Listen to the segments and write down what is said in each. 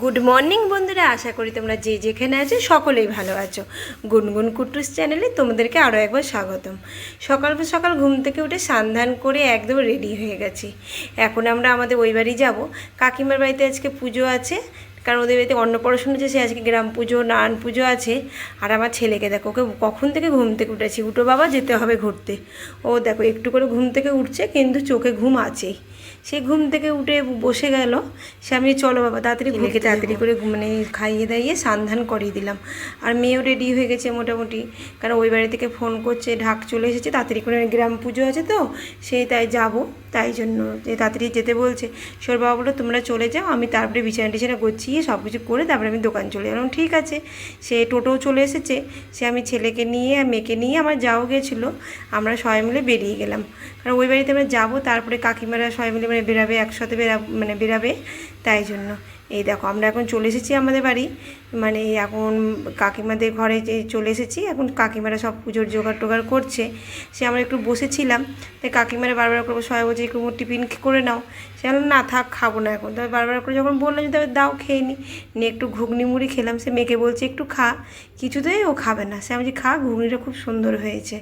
Good morning বন্ধুরা। আশা করি তোমরা যে যেখানে আছো, সকলেই ভালো আছো। গুনগুন কুটুস চ্যানেলে তোমাদেরকে আরও একবার স্বাগতম। সকাল সকাল ঘুম থেকে উঠে সান্ধান করে একদম রেডি হয়ে গেছি। এখন আমরা আমাদের ওই বাড়ি যাব। কাকিমার বাড়িতে আজকে পুজো আছে। কারণ ওদের বাড়িতে অন্নপ্রাশন হচ্ছে সে আজকে গ্রাম পুজো নারায়ণ পুজো আছে আর আমার ছেলেকে দেখো ওকে কখন থেকে ঘুম থেকে উঠেছি? উঠো বাবা যেতে হবে ঘুরতে। ও দেখো একটু করে ঘুম থেকে উঠছে কিন্তু চোখে ঘুম আছেই সে ঘুম থেকে উঠে বসে গেল। সে আমি চলো বাবা তাড়াতাড়ি ঘুরকে তাড়াতাড়ি করে ঘুম- মানে খাইয়ে দাইয়ে সান্ধান করিয়ে দিলাম। আর মেয়েও রেডি হয়ে গেছে মোটামুটি। কারণ ওই বাড়ি থেকে ফোন করছে ঢাক চলে এসেছে তাড়াতাড়ি করে গ্রাম পুজো আছে তো সেই তাই যাব। তাই জন্য যে তাড়াতাড়ি যেতে বলছে। সর বাবা বলো তোমরা চলে যাও আমি তারপরে বিছানা টিছানা গুছিয়ে সব কিছু করে তারপরে আমি দোকান চলে গেলাম। ঠিক আছে, সে টোটোও চলে এসেছে, সে আমি ছেলেকে নিয়ে আর মেয়েকে নিয়ে আমার যাও গেছিল, আমরা সবাই মিলে বেরিয়ে গেলাম। কারণ ওই বাড়িতে আমরা যাব, তারপরে কাকিমারা সবাই মিলে মানে বেরাবে একসাথে বেরা মানে বেরাবে তাই জন্য। এই দেখো, আমরা এখন চলে এসেছি আমাদের বাড়ি। মানে এখন কাকিমাদের ঘরে যে চলে এসেছি, এখন কাকিমারা সব পুজোর জোগাড় টোগাড় করছে। সে আমরা একটু বসেছিলাম, তাই কাকিমারা বারবার করে সবাই বলছে, একটু টিফিন করে নাও। সে না, থাক, খাব না এখন। তবে বারবার করে যখন বললাম যে তবে দাও, খেয়ে নি। নিয়ে একটু ঘুগনি মুড়ি খেলাম, সে মেয়েকে বলছে, একটু খা। কিছুতেই ও খাবে না। সে আমি যে খা, ঘুগনিটা খুব সুন্দর হয়েছে।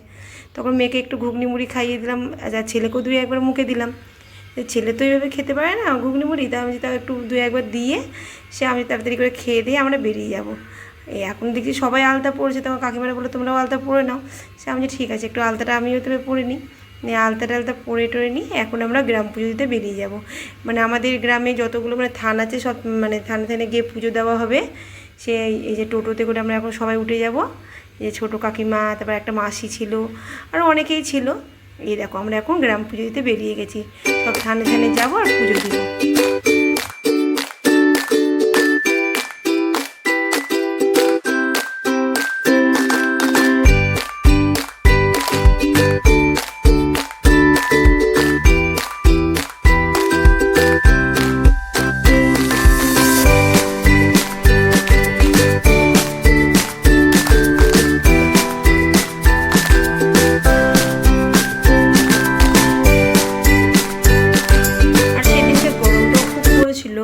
তখন মেয়েকে একটু ঘুগনি মুড়ি খাইয়ে দিলাম আর ছেলেকেও দুই একবার মুখে দিলাম। ছেলে তো এইভাবে খেতে পারে না ঘুগনি মুড়ি তা আমি তাও একটু দু একবার দিয়ে সে আমি তাড়াতাড়ি করে খেয়ে দিয়ে আমরা বেরিয়ে যাব। এই এখন দেখছি সবাই আলতা পড়ছে তোমার কাকিমারা বলে তোমরাও আলতা পরে নাও। সে আমি যে ঠিক আছে, একটু আলতাটা আমিও তবে পরে নিই। নিয়ে আলতা টালতা পরে টরে নিই এখন আমরা গ্রাম পুজো দিতে বেরিয়ে যাব। মানে আমাদের গ্রামে যতগুলো মানে থান আছে, সব মানে থানে থানে গিয়ে পুজো দেওয়া হবে। সে এই যে টোটোতে করে আমরা এখন সবাই উঠে যাব। যে ছোটো কাকিমা, তারপর একটা মাসি ছিল, আর অনেকেই ছিল। এই দেখো, আমরা এখন গ্রাম পুজো দিতে বেরিয়ে গেছি। সব থানে থানে যাব আর পুজো দিব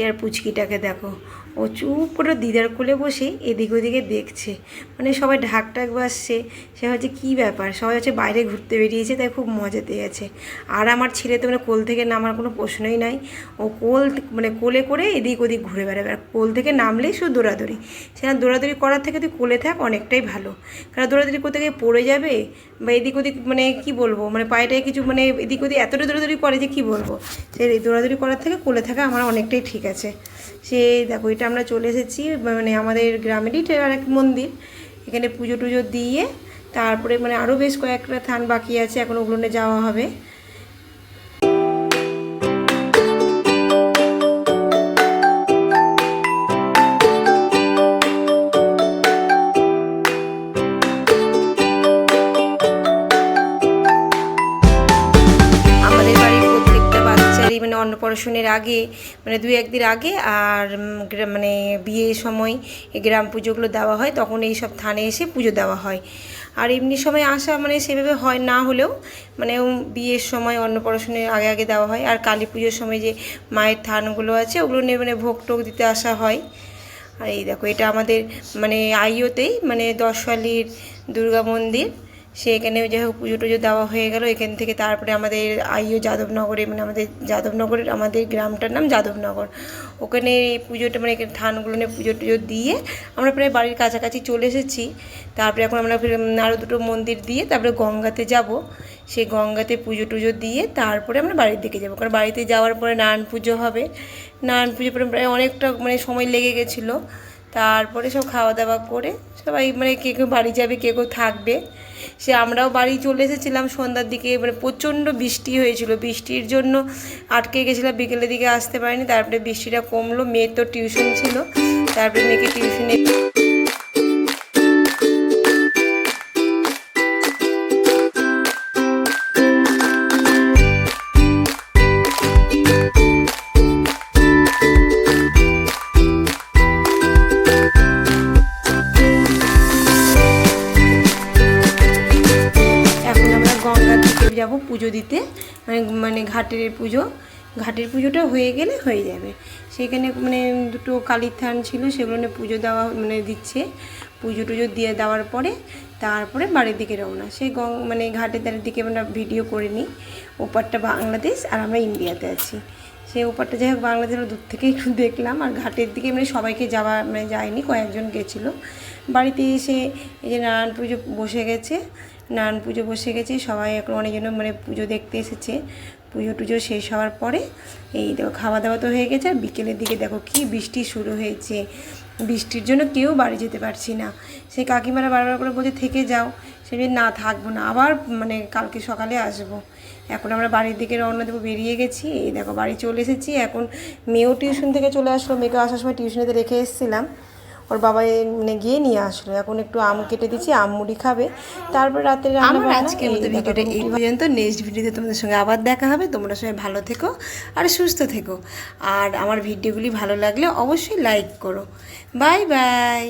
সে আর পুচকিটাকে দেখো। ও চুপ করে দিদার কোলে বসে এদিক ওদিকে দেখছে। মানে সবাই ঢাক টাক বাসছে সে হচ্ছে কী ব্যাপার? সবাই হচ্ছে বাইরে ঘুরতে বেরিয়েছে, তাই খুব মজাতে আছে। আর আমার ছেলে তো মানে কোল থেকে নামার কোনো প্রশ্নই নাই। ও কোল মানে কোলে করে এদিক ওদিক ঘুরে বেড়াবে। আর কোল থেকে নামলেই শুধু দৌড়াদৌড়ি। সেখানে দৌড়াদৌড়ি করার থেকে তুই কোলে থাক, অনেকটাই ভালো। কারণ দৌড়াদৌড়ি করতে গিয়ে পড়ে যাবে বা এদিক ওদিক মানে কি বলব? মানে পায়েটায় কিছু মানে এদিক ওদিক এতটা দৌড়াদৌড়ি করে যে কি বলব? সে দৌড়াদৌড়ি করার থেকে কোলে থাকা আমার অনেকটাই ঠিক আছে সে, দেখো, এটা আমরা চলে এসেছি মানে আমাদের গ্রামেরই আর এক মন্দির। এখানে পুজো টুজো দিয়ে, তারপরে মানে আরও বেশ কয়েকটা থান বাকি আছে, এখন ওগুলো যাওয়া হবে। মানে অন্নপ্রাশনের আগে মানে দুই একদিন আগে আর মানে বিয়ের সময় গ্রাম পুজোগুলো দেওয়া হয়, তখন এই সব থানে এসে পুজো দেওয়া হয়। আর এমনি সময় আসা মানে সেভাবে হয় না হলেও মানে বিয়ের সময় অন্নপ্রাশনের আগে আগে দেওয়া হয়। আর কালী পুজোর সময় যে মায়ের থানগুলো আছে, ওগুলো নিয়ে মানে ভোগ টোক দিতে আসা হয়। আর এই দেখো, এটা আমাদের মানে আইওতেই মানে দশালির দুর্গা মন্দির। সে এখানে যাই হোক পুজো টুজো দেওয়া হয়ে গেল। এখান থেকে তারপরে আমাদের আইও যাদবনগরে মানে আমাদের যাদবনগরের আমাদের গ্রামটার নাম যাদবনগর। ওখানে এই পুজোটা মানে থানগুলো নিয়ে পুজো টুজো দিয়ে আমরা প্রায় বাড়ির কাছাকাছি চলে এসেছি। তারপরে এখন আমরা ফির আরও দুটো মন্দির দিয়ে তারপরে গঙ্গাতে যাব। সেই গঙ্গাতে পুজো টুজো দিয়ে তারপরে আমরা বাড়ির দিকে যাব। কারণ বাড়িতে যাওয়ার পরে নারায়ণ পুজো হবে। নারায়ণ পুজো পরে প্রায় অনেকটা মানে সময় লেগে গেছিল। তারপরে সব খাওয়া দাওয়া করে সবাই মানে কে কেউ বাড়ি যাবে, কে কেউ থাকবে। সে আমরাও বাড়ি চলে এসেছিলাম সন্ধ্যার দিকে মানে প্রচণ্ড বৃষ্টি হয়েছিল। বৃষ্টির জন্য আটকে গেছিলাম, বিকেলের দিকে আসতে পারিনি, তারপরে বৃষ্টিটা কমলো, মেয়ের তো টিউশন ছিল, তারপরে মেয়েকে টিউশনে পুজো দিতে মানে মানে ঘাটের পুজো, ঘাটের পুজোটা হয়ে গেলে হয়ে যাবে। সেখানে মানে দুটো কালীর থান ছিল, সেগুলো নিয়ে পুজো দেওয়া মানে দিচ্ছে। পুজো টুজো দিয়ে দেওয়ার পরে, তারপরে বাড়ির দিকে রওনা। সেই গং মানে ঘাটের ধারের দিকে আমরা ভিডিও করে নিই। ওপারটা বাংলাদেশ আর আমরা ইন্ডিয়াতে আছি। সেই ওপারটা যাই হোক, বাংলাদেশের দূর থেকে একটু দেখলাম। আর ঘাটের দিকে মানে সবাইকে যাওয়া মানে যায়নি, কয়েকজন গেছিল। বাড়িতে এসে এই যে নারায়ণ পুজো বসে গেছে। নারায়ণ পুজো বসে গেছে, সবাই এখন অনেকজন মানে পুজো দেখতে এসেছে। পুজো টুজো শেষ হওয়ার পরে এই দেখো, খাওয়া দাওয়া তো হয়ে গেছে, আর বিকেলের দিকে দেখো কি বৃষ্টি শুরু হয়েছে। বৃষ্টির জন্য কেউ বাড়ি যেতে পারছি না। সেই কাকিমারা বারবার করে বলছে, থেকে যাও। সেটা না, থাকব না। আবার মানে কালকে সকালে আসব। এখন আমরা বাড়ির দিকে রওনা দেবো, বেরিয়ে গেছি। এই দেখো, বাড়ি চলে এসেছি। এখন মেয়েও টিউশন থেকে চলে আসলো। মেয়েকে আসার সময় টিউশনেতে রেখে এসেছিলাম। ওর বাবা মানে গিয়ে নিয়ে আসলো। এখন একটু আম কেটে দিচ্ছি আম মুড়ি খাবে। তারপর রাতে রান্না আমার আজকে ভিডিওটা এই পর্যন্ত। নেক্সট ভিডিওতে তোমাদের সঙ্গে আবার দেখা হবে। তোমরা সবাই ভালো থেকো আর সুস্থ থেকো। আর আমার ভিডিওগুলি ভালো লাগলে অবশ্যই লাইক করো। Bye bye